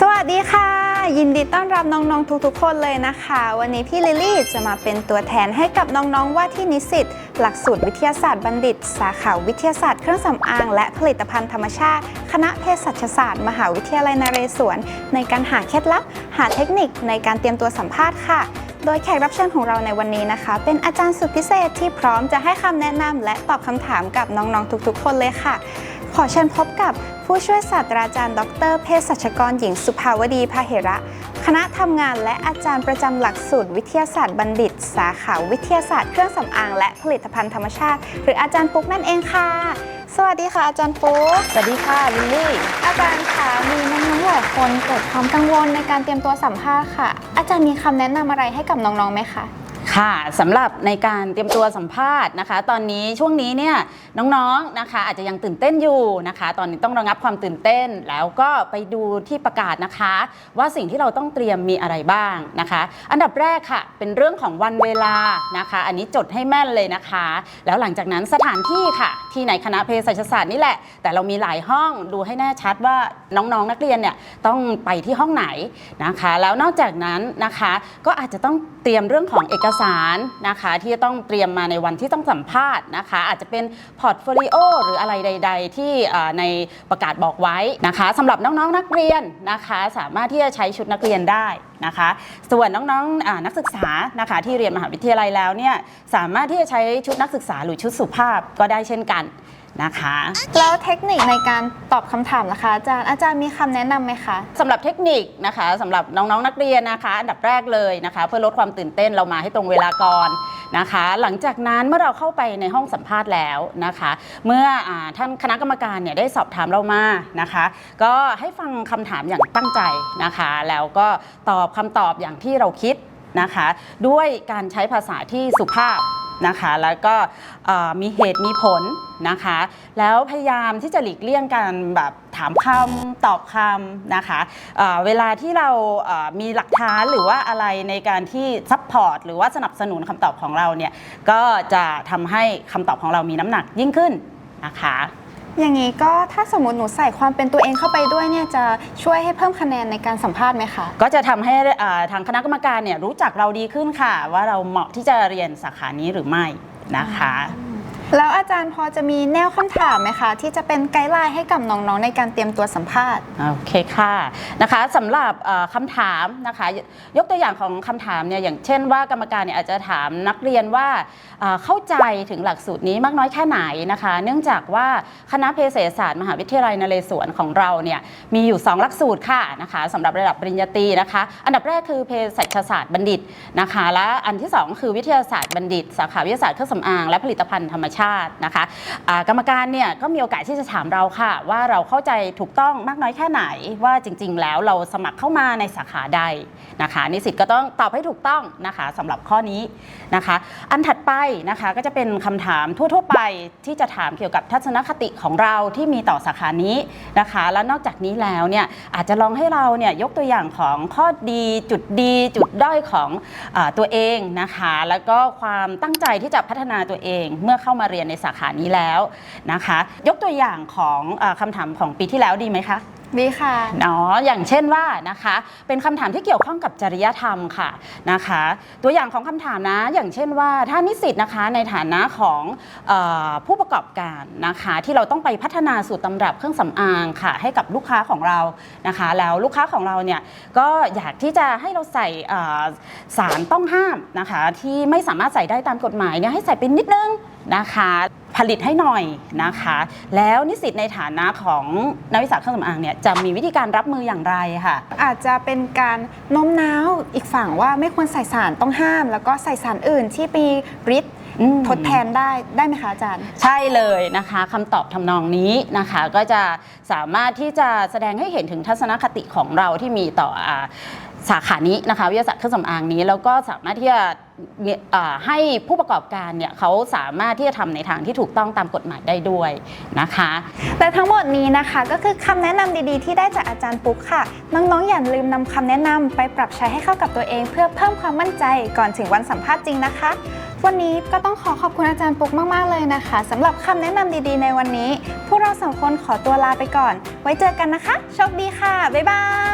สวัสดีค่ะ ยินดีต้อนรับน้องๆทุกๆ คนเลยนะคะ วันนี้พี่ลิลลี่จะมาเป็นตัวแทนให้กับน้องๆว่าที่นิสิตหลักสูตรวิทยาศาสตร์บัณฑิต สาขาวิทยาศาสตร์เครื่องสำอาง และผลิตภัณฑ์ธรรมชาติ คณะเภสัชศาสตร์ มหาวิทยาลัยนเรศวร ในการหาเคล็ดลับ หาเทคนิคในการเตรียมตัวสัมภาษณ์ค่ะโดยแขกรับเชิญของเราในวันนี้นะคะ เป็นอาจารย์สุดพิเศษที่พร้อมจะให้คำแนะนำและตอบคำถามกับน้องๆทุกๆ คนเลยค่ะ ขอเชิญพบกับผู้ช่วยศาสตราจารย์ ดรเภสัชกรหญิงสุภาวดีพาเหระ คณะทำงานและอาจารย์ประจำหลักสูตรวิทยาศาสตร์บัณฑิต สาขาวิทยาศาสตร์เครื่องสำอางและผลิตภัณฑ์ธรรมชาติ หรืออาจารย์ปุ๊กนั่นเองค่ะ สวัสดีค่ะ อาจารย์ปุ๊ก สวัสดีค่ะลิลลี่ อาจารย์คะมีน้องๆหลายคนเกิดความกังวลในการเตรียมตัวสัมภาษณ์ค่ะ อาจารย์มีคำแนะนำอะไรให้กับน้องๆไหมคะ ค่ะสำหรับในการเตรียมตัวสัมภาษณ์นะคะ ตอนนี้ช่วงนี้เนี่ยน้องๆนะคะ อาจจะยังตื่นเต้นอยู่นะคะ ตอนนี้ต้องระงับความตื่นเต้น แล้วก็ไปดูที่ประกาศนะคะ ว่าสิ่งที่เราต้องเตรียมมีอะไรบ้างนะคะ อันดับแรกค่ะ เป็นเรื่องของวันเวลานะคะ อันนี้จดให้แม่นเลยนะคะ แล้วหลังจากนั้นสถานที่ค่ะ ที่ในคณะเภสัชศาสตร์นี่แหละ แต่เรามีหลายห้องดูให้แน่ชัดว่าน้องๆนักเรียนเนี่ยต้องไปที่ห้องไหนนะคะ แล้วนอกจากนั้นนะคะ ก็อาจจะต้องเตรียมเรื่องของเอกสารนะคะที่จะต้องเตรียมมาในวันที่ต้องสัมภาษณ์นะคะ อาจจะเป็นพอร์ตโฟลิโอหรืออะไรใด ๆ ที่ในประกาศบอกไว้นะคะสำหรับน้องๆนักเรียนนะคะสามารถที่จะใช้ชุดนักเรียนได้นะคะส่วนน้องๆนักศึกษานะคะที่เรียนมหาวิทยาลัยแล้วเนี่ยสามารถที่จะใช้ชุดนักศึกษาหรือชุดสุภาพก็ได้เช่นกัน นะคะ แล้วเทคนิคในการตอบคำถามนะคะ อาจารย์อาจารย์มีคำแนะนำไหมคะ สำหรับเทคนิคนะคะสำหรับน้องๆนักเรียนนะคะ อันดับแรกเลยนะคะ เพื่อลดความตื่นเต้นเรามาให้ตรงเวลาก่อนนะคะ หลังจากนั้นเมื่อเราเข้าไปในห้องสัมภาษณ์แล้วนะคะ เมื่ออาท่านคณะกรรมการเนี่ยได้สอบถามเรามานะคะ ก็ให้ฟังคำถามอย่างตั้งใจนะคะ แล้วก็ตอบคำตอบอย่างที่เราคิดนะคะ ด้วยการใช้ภาษาที่สุภาพ นะคะ แล้วก็มีเหตุมีผลนะคะ แล้วพยายามที่จะหลีกเลี่ยงการแบบถามคำตอบคำนะคะเเวลาที่เรามีหลักฐานหรือว่าอะไรในการที่ซัพพอร์ตหรือว่าสนับสนุนคำตอบของเราเนี่ยก็จะทำให้คำตอบของเรามีน้ำหนักยิ่งขึ้นนะคะ อย่างนี้ก็ถ้าสมมติหนูใส่ความเป็นตัวเองเข้าไปด้วยเนี่ยจะช่วยให้เพิ่มคะแนนในการสัมภาษณ์ไหมคะ ก็จะทำให้อ่าทางคณะกรรมการเนี่ยรู้จักเราดีขึ้นค่ะ ว่าเราเหมาะที่จะเรียนสาขานี้หรือไม่นะคะ แล้วอาจารย์พอจะมีแนวคำถามไหมคะ ที่จะเป็นไกด์ไลน์ให้กับน้องๆ ในการเตรียมตัวสัมภาษณ์ โอเคค่ะนะคะสำหรับเอ่อคำถามนะคะยยกตัวอย่างของคำถามเนี่ยอย่างเช่นว่ากรรมการเนี่ยอาจจะถามนักเรียนว่าเอ่อเข้าใจถึงหลักสูตรนี้มากน้อยแค่ไหนนะคะ เนื่องจากว่าคณะเภสัชศาสตร์มหาวิทยาลัยนเรศวรของเราเนี่ยมีอยู่ 2 หลักสูตรค่ะนะคะสำหรับระดับปริญญาตรีนะคะ อันดับแรกคือเภสัชศาสตร์บัณฑิตนะคะ และอันที่2คือวิทยาศาสตร์บัณฑิต สาขาวิทยาศาสตร์เครื่องสำอางและผลิตภัณฑ์ธรรมชาตินะคะอ่ากรรมการเนี่ยก็มีโอกาสที่จะถามเราค่ะ ว่าเราเข้าใจถูกต้องมากน้อยแค่ไหน ว่าจริง ๆ แล้วเราสมัครเข้ามาในสาขาใดนะคะนิสิตก็ต้องตอบให้ถูกต้องนะคะสำหรับข้อนี้นะคะ อันถัดไปนะคะก็จะเป็นคำถามทั่ว ๆ ไปที่จะถามเกี่ยวกับทัศนคติของเราที่มีต่อสาขานี้นะคะ และนอกจากนี้แล้วเนี่ยอาจจะลองให้เราเนี่ยยกตัวอย่างของข้อดีจุดดีจุดด้อยของอตัวเองนะคะ แล้วก็ความตั้งใจที่จะพัฒนาตัวเองเมื่อเข้ามาเรียนในสาขานี้แล้วนะคะ ยกตัวอย่างของอาคำถามของปีที่แล้วดีไหมคะ ดีค่ะเนาะอย่างเช่นว่านะคะ เป็นคำถามที่เกี่ยวข้องกับจริยธรรมค่ะนะคะ ตัวอย่างของคำถามนะ อย่างเช่นว่าถ้านิสิตนะคะในฐานะของออผู้ประกอบการนะคะ ที่เราต้องไปพัฒนาสูตรตำรับเครื่องสำอางค่ะ ให้กับลูกค้าของเรานะคะ แล้วลูกค้าของเราเนี่ยก็อยากที่จะให้เราใส่สารต้องห้ามนะคะ ที่ไม่สามารถใส่ได้ตามกฎหมายเนี่ยให้ใส่เป็นนิดนึงนะคะ ผลิตให้หน่อยนะคะ แล้วนิสิตในฐานะของนักวิชาเครื่องสำอางเนี่ยจะมีวิธีการรับมืออย่างไรค่ะ อาจจะเป็นการโน้มน้าวอีกฝั่งว่าไม่ควรใส่สารต้องห้าม แล้วก็ใส่สารอื่นที่มีฤทธิ์อืมทดแทนได้ได้ไหมคะอาจารย์ ใช่เลยนะคะคำตอบทำนองนี้นะคะ ก็จะสามารถที่จะแสดงให้เห็นถึงทัศนคติของเราที่มีต่ออา สาขานี้นะคะวิทยาศาสตร์เครื่องสำอางนี้ แล้วก็สามารถที่จะมีอ่าให้ผู้ประกอบการเนี่ยเขาสามารถที่จะทำในทางที่ถูกต้องตามกฎหมายได้ด้วยนะคะแต่ทั้งหมดนี้นะคะก็คือคำแนะนำดีๆ ที่ได้จากอาจารย์ปุ๊กค่ะ น้องๆอย่าลืมนำคำแนะนำไปปรับใช้ให้เข้ากับตัวเอง เพื่อเพิ่มความมั่นใจก่อนถึงวันสัมภาษณ์จริงนะคะ วันนี้ก็ต้องขอขอบคุณอาจารย์ปุ๊กมากๆเลยนะคะสำหรับคำแนะนำดีๆ ในวันนี้ พวกเราสองคนขอตัวลาไปก่อน ไว้เจอกันนะคะ โชคดีค่ะบ๊ายบาย